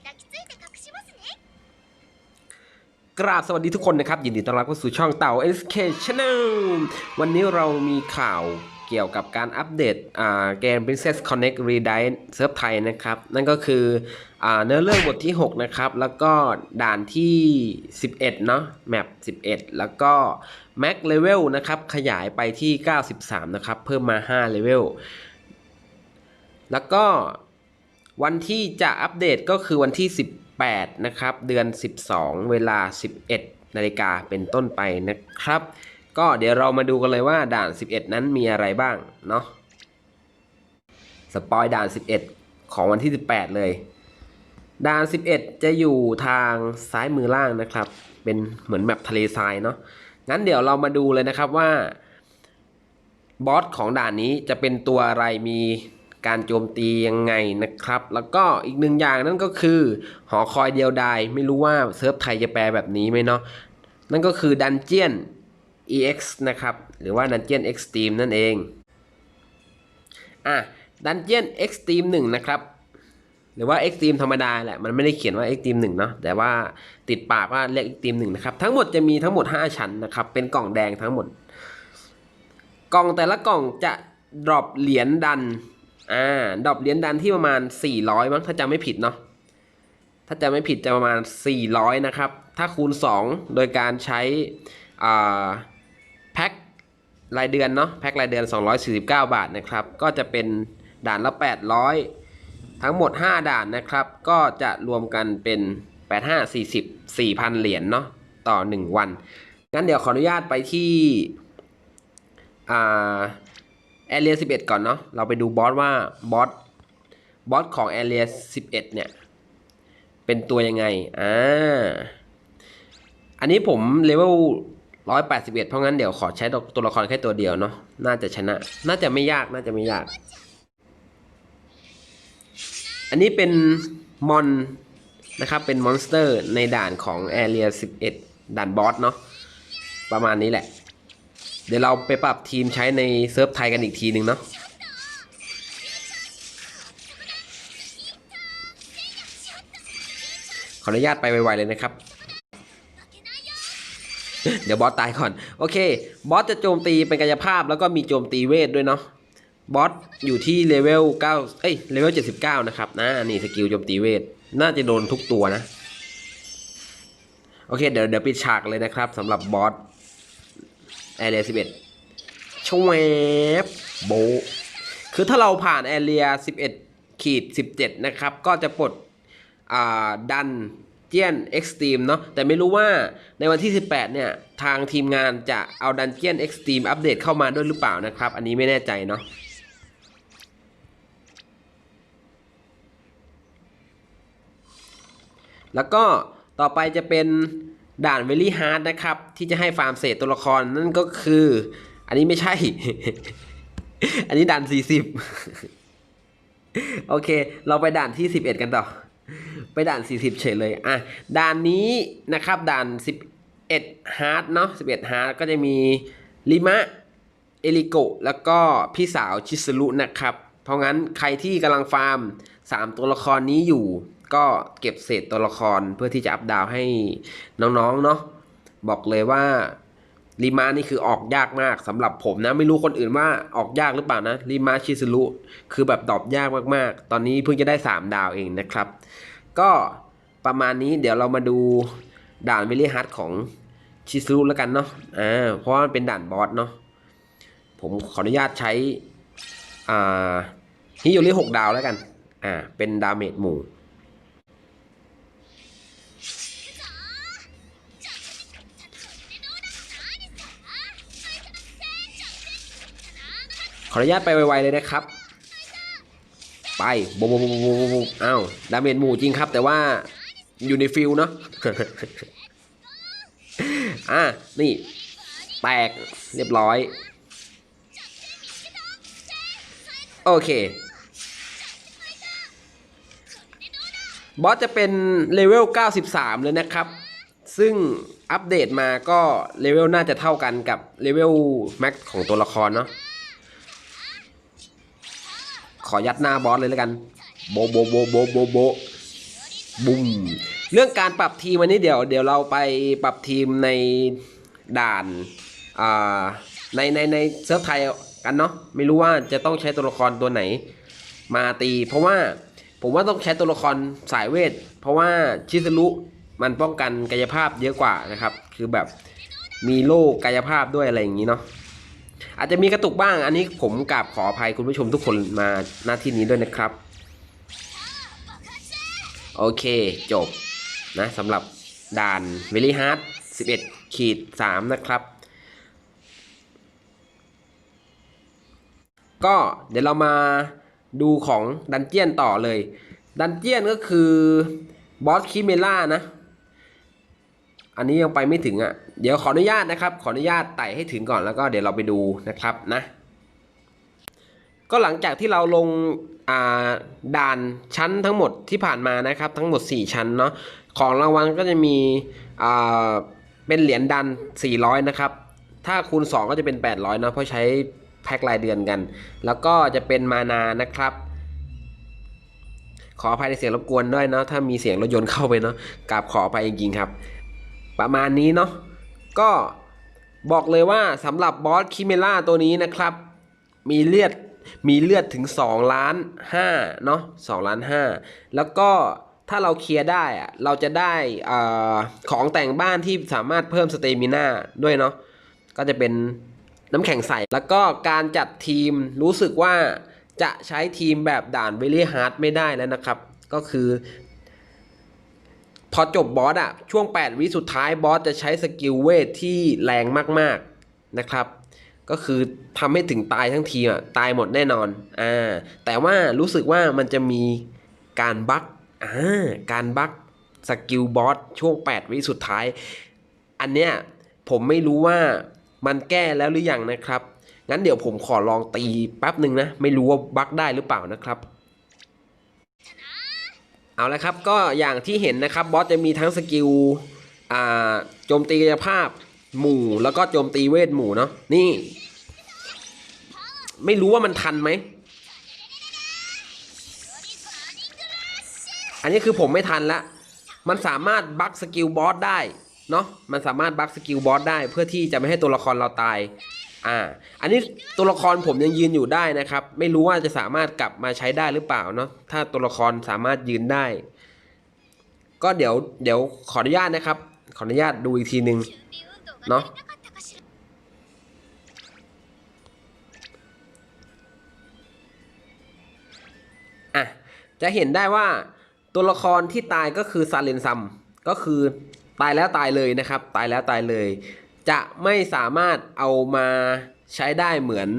抱きついて隠しますね กราบสวัสดีทุกคนนะครับ ยินดีต้อนรับเข้าสู่ช่องเต่า SK Channel วันนี้เรามีข่าวเกี่ยวกับการอัปเดตอ่าเกม Princess Connect Redine เซิร์ฟไทยนะครับ นั่นก็คืออ่าเนื้อเรื่องบทที่ 6 นะครับ แล้วก็ด่านที่ 11 เนาะแมป11 แล้วก็ Max Level นะครับ ขยายไปที่ 93 นะครับ เพิ่มมา 5 Level แล้วก็ วันที่จะอัปเดตก็คือวันที่ 18 นะครับ เดือน 12 เวลา 11 นาฬิกาเป็นต้นไปนะครับ ก็เดี๋ยวเรามาดูกันเลยว่าด่าน 11 นั้นมีอะไรบ้างเนาะสปอยด่าน 11 ของวันที่ 18 เลย ด่าน 11 จะอยู่ทางซ้ายมือล่างนะครับ เป็นเหมือนแบบทะเลทรายเนาะงั้นเดี๋ยวเรามาดูเลยนะครับว่าบอสของด่านนี้จะเป็นตัวอะไรมี การโจมตียังไงนะครับ แล้วก็อีกหนึ่งอย่างนั่นก็คือ หอคอยเดียวดายไม่รู้ว่าเซิร์ฟไทยจะแปลแบบนี้ไหมเนาะนั่นก็คือดันเจียน EX นะครับ หรือว่าดันเจียน Extreme นั่นเองอะดันเจียน Extreme 1นะครับหรือว่า Extreme ธรรมดาแหละ มันไม่ได้เขียนว่า Extreme 1เนาะ แต่ว่าติดปากว่าเรียก Extreme 1นะครับ ทั้งหมดจะมีทั้งหมด 5 ชั้นนะครับ เป็นกล่องแดงทั้งหมด กล่องแต่ละกล่องจะดรอปเหรียญดัน อ่าดอปเหรียญดันที่ประมาณ 400 มั้งถ้าจำไม่ผิดเนาะถ้าจำไม่ผิดจะประมาณ 400 นะครับ ถ้าคูณ 2 โดยการใช้อ่าแพ็ครายเดือนเนาะแพ็ครายเดือน 249 บาทนะครับ ก็จะเป็นด่านละ 800 ทั้งหมด 5 ด่านนะครับ ก็จะรวมกันเป็น 85 40 4,000 เหรียญเนาะต่อ 1 วันงั้นเดี๋ยวขออนุญาตไปที่อ่า แอเรีย11ก่อนเนาะเราไปดูบอสว่าบอสบอสของแอเรีย11เนี่ย เป็นตัวยังไงอ่าอันนี้ผมเลเวล181เอ็ดเพราะงั้นเดี๋ยวขอใช้ตัวละครแค่ตัวเดียวเนาะน่าจะชนะ น่าจะไม่ยากน่าจะไม่ยาก อันนี้เป็นมอนนะครับเป็นมอนสเตอร์ในด่านของแอเรีย11 ด่านบอสเนาะประมาณนี้แหละ ดี๋ยวเราไปปรับทีมใช้ในเซิร์ฟไทยกันอีกทีหนึ่งเนาะขออนุญาตไปไวๆเลยนะครับ เดี๋ยวบอสตายก่อน โอเค บอสจะโจมตีเป็นกายภาพแล้วก็มีโจมตีเวทด้วยเนาะ บอสอยู่ที่เลเวล9เอ้ย เลเวล 79 นะครับ นะ นี่สกิลโจมตีเวท น่าจะโดนทุกตัวนะ โอเค เดี๋ยวเดี๋ยวปิดฉากเลยนะครับสำหรับบอส แอเรีย11ชวบโบ คือถ้าเราผ่านแอเรีย11ขีด17นะครับ ก็จะปลดดันเจียนเอ็กซ์ตรีมเนาะแต่ไม่รู้ว่าในวันที่ 18 เนี่ย ทางทีมงานจะเอาดันเจียนเอ็กซ์ตรีมอัปเดตเข้ามาด้วยหรือเปล่านะครับ อันนี้ไม่แน่ใจเนาะแล้วก็ต่อไปจะเป็น ด่านเวลี่ฮาร์ดนะครับ ที่จะให้ฟาร์มเศษตัวละครนั่นก็คือ อันนี้ไม่ใช่ อันนี้ด่าน40โอเค เราไปด่านที่11กันต่อ ไปด่าน40เฉยเลย อะ ด่านนี้นะครับ ด่าน11ฮาร์ดเนาะ11ฮาร์ดก็จะมีลิมะเอลิโกแล้วก็พี่สาวชิสรุนะครับ เพราะงั้นใครที่กำลังฟาร์ม 3 ตัวละครนี้อยู่ ก็เก็บเศษตัวละครเพื่อที่จะอัพดาวให้น้องๆเนาะบอกเลยว่ารีมานี่คือออกยากมากสำหรับผมนะ ไม่รู้คนอื่นว่าออกยากหรือเปล่านะรีมาชิสรุคือแบบตอบยากมากๆ ตอนนี้เพิ่งจะได้ 3 ดาวเองนะครับ ก็ประมาณนี้เดี๋ยวเรามาดูด่านเวลี่ฮัทของชิสรุแล้วกันเนาะอ่าเพราะว่ามันเป็นด่านบอสเนาะผมขออนุญาตใช้อ่าฮิโยริหกดาวแล้วกันอ่าเป็นดาเมจหมู่ ขออนุญาตไปไวๆเลยนะครับ ไปบโบโบโบโบโบอ้าวดาเมจหมู่จริงครับ แต่ว่าอยู่ในฟิลเนาะอะนี่ แตกเรียบร้อย โอเค บอสจะเป็นเลเวล 93 เลยนะครับ ซึ่งอัปเดตมาก็เลเวลน่าจะเท่ากันกับเลเวลแม็กของตัวละครเนาะ อยัดหน้าบอสเลยแล้วกัน โบโบโบโบโบโบบุ้มเรื่องการปรับทีมวันนี้เดี๋ยว เดี๋ยวเราไปปรับทีมในด่านอ่าในในในเซิร์ฟไทยกันเนาะไม่รู้ว่าจะต้องใช้ตัวละครตัวไหนมาตี เพราะว่าผมว่าต้องใช้ตัวละครสายเวท เพราะว่าชิซรุมันป้องกันกายภาพเยอะกว่านะครับ คือแบบมีโล่กายภาพด้วยอะไรอย่างนี้เนาะ อาจจะมีกระตุกบ้าง อันนี้ผมกราบขออภัยคุณผู้ชมทุกคนมาหน้าที่นี้ด้วยนะครับ โอเคจบนะสำหรับด่านเวลี่ฮาร์ด11ขีด3นะครับ ก็เดี๋ยวเรามาดูของดันเจียนต่อเลย ดันเจียนก็คือบอสคิเมล่านะ อันนี้ยังไปไม่ถึงอะ่ะ เดี๋ยวขออนุญาตนะครับ ขออนุญาตไต่ให้ถึงก่อนแล้วก็เดี๋ยวเราไปดูนะครับนะ ก็หลังจากที่เราลงาด่านชั้นทั้งหมดที่ผ่านมานะครับ ทั้งหมด 4 ชั้นเนาะ ของรางวัลก็จะมีเป็นเหรียญดัน 400 นะครับ ถ้าคูณ 2 ก็จะเป็น 800เนาะ เพราะใช้แพ็ครายเดือนกัน แล้วก็จะเป็นมานานะครับขออภัยในเสียงรบกวนด้วยเนาะถ้ามีเสียงรถยนต์เข้าไปเนาะกราบขออภัยจริงๆครับ ประมาณนี้เนาะก็บอกเลยว่าสำหรับบอสคิเมล่าตัวนี้นะครับ มีเลือดมีเลือดถึง2ล้าน5เนาะ2ล้าน5แล้วก็ถ้าเราเคลียร์ได้อะเราจะได้อของแต่งบ้านที่สามารถเพิ่มสเตมิน่าด้วยเนาะก็จะเป็นน้ำแข็งใส แล้วก็การจัดทีมรู้สึกว่าจะใช้ทีมแบบด่านเวลี่ฮาร์ดไม่ได้แล้วนะครับ ก็คือ พอจบบอสอะช่วง 8 วิสุดท้ายบอสจะใช้สกิลเวทที่แรงมากๆนะครับ ก็คือทำให้ถึงตายทั้งทีอะตายหมดแน่นอนอ่าแต่ว่ารู้สึกว่ามันจะมีการบั๊กอ่าการบั๊กสกิลบอสช่วง 8 วิสุดท้าย อันเนี้ยผมไม่รู้ว่ามันแก้แล้วหรือยังนะครับ งั้นเดี๋ยวผมขอลองตีแป๊บหนึ่งนะ ไม่รู้ว่าบั๊กได้หรือเปล่านะครับ เอาละครับก็อย่างที่เห็นนะครับบอสจะมีทั้งสกิลโจมตีกายภาพหมู่แล้วก็โจมตีเวทหมู่เนาะนี่ ไม่รู้ว่ามันทันไหม อันนี้คือผมไม่ทันละ มันสามารถบัคสกิลบอสได้เนาะมันสามารถบัคสกิลบอสได้เพื่อที่จะไม่ให้ตัวละครเราตาย อ่า อันนี้ตัวละครผมยังยืนอยู่ได้นะครับ ไม่รู้ว่าจะสามารถกลับมาใช้ได้หรือเปล่าเนาะ ถ้าตัวละครสามารถยืนได้ ก็เดี๋ยวเดี๋ยวขออนุญาตนะครับ ขออนุญาตดูอีกทีหนึ่งเนาะอะ จะเห็นได้ว่าตัวละครที่ตายก็คือซาเลนซัม ก็คือตายแล้วตายเลยนะครับ ตายแล้วตายเลย จะไม่สามารถเอามาใช้ได้เหมือน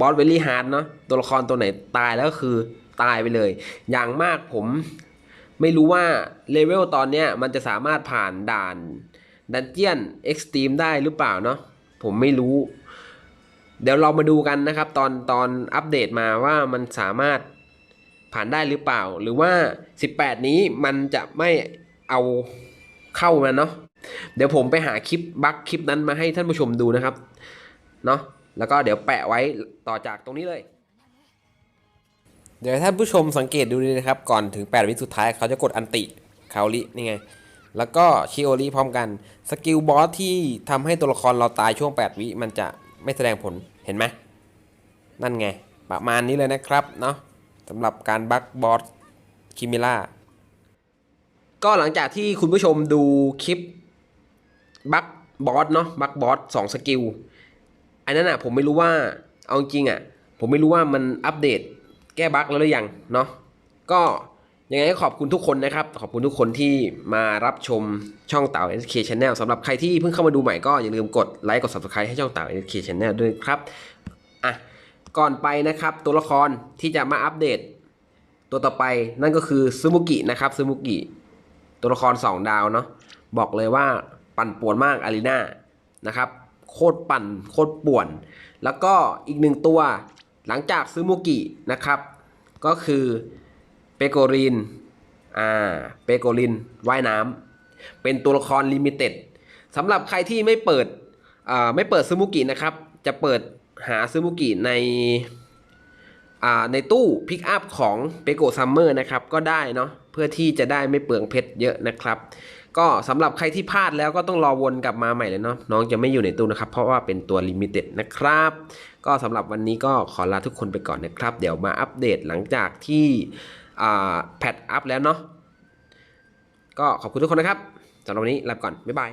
บอสเวลลี่ฮาร์ดเนาะตัวละครตัวไหนตายแล้วก็คือตายไปเลย อย่างมากผมไม่รู้ว่าเลเวลตอนเนี้ยมันจะสามารถผ่านด่านดันเจียนเอ็กซ์ตรีมได้หรือเปล่าเนาะผมไม่รู้ เดี๋ยวเรามาดูกันนะครับ ตอนตอนอัปเดตมาว่ามันสามารถผ่านได้หรือเปล่า หรือว่า 18 นี้มันจะไม่เอาเข้ามาเนาะ เดี๋ยวผมไปหาคลิปบั๊กคลิปนั้นมาให้ท่านผู้ชมดูนะครับ เนาะแล้วก็เดี๋ยวแปะไว้ต่อจากตรงนี้เลย เดี๋ยวท่านผู้ชมสังเกตดูดีนะครับ ก่อนถึง 8 วิสุดท้ายเขาจะกดอันติคาลินี่ไง แล้วก็ชิโอริพร้อมกัน สกิลบอสที่ทำให้ตัวละครเราตายช่วง 8 วิมันจะไม่แสดงผลเห็นไหมนั่นไง ประมาณนี้เลยนะครับเนาะสำหรับการบัคบอสคิมิล่าก็หลังจากที่คุณผู้ชมดูคลิป บัคบอสเนาะบัคบอสสองสกิลอันนั้นอะผมไม่รู้ว่าเอาจริงอะผมไม่รู้ว่ามันอัปเดตแก้บั๊กแล้วหรือยังเนาะก็ยังไงก็ขอบคุณทุกคนนะครับ ขอบคุณทุกคนที่มารับชมช่องเต่า SK Channel สำหรับใครที่เพิ่งเข้ามาดูใหม่ก็อย่าลืมกดไลค์กด Subscribe ให้ช่องเต่า SK Channel ด้วยครับอะก่อนไปนะครับ ตัวละครที่จะมาอัปเดต ตัวต่อไปนั่นก็คือซูมุกินะครับซูมุกิตัวละคร 2 ดาวเนาะบอกเลยว่า ปั่นป่วนมากอารีนานะครับโคตรปั่นโคตรป่วน แล้วก็อีกหนึ่งตัวหลังจากซูมุกินะครับ ก็คือเปโกรินอ่าเปโกรินว่ายน้ำเป็นตัวละครลิมิเต็ดสำหรับใครที่ไม่เปิดอ่าไม่เปิดซูมุกินะครับ จะเปิดหาซูมุกิในอ่าในตู้พิกอัพของเปโกซัมเมอร์นะครับ ก็ได้เนาะเพื่อที่จะได้ไม่เปลืองเพชรเยอะนะครับ ก็สำหรับใครที่พลาดแล้วก็ต้องรอวนกลับมาใหม่เลยเนาะน้องจะไม่อยู่ในตู้นะครับ เพราะว่าเป็นตัวลิมิเต็ดนะครับ ก็สำหรับวันนี้ก็ขอลาทุกคนไปก่อนนะครับ เดี๋ยวมาอัปเดตหลังจากที่แพทอัพแล้วเนาะก็ขอบคุณทุกคนนะครับสำหรับวันนี้ลาไปก่อนบ๊ายบาย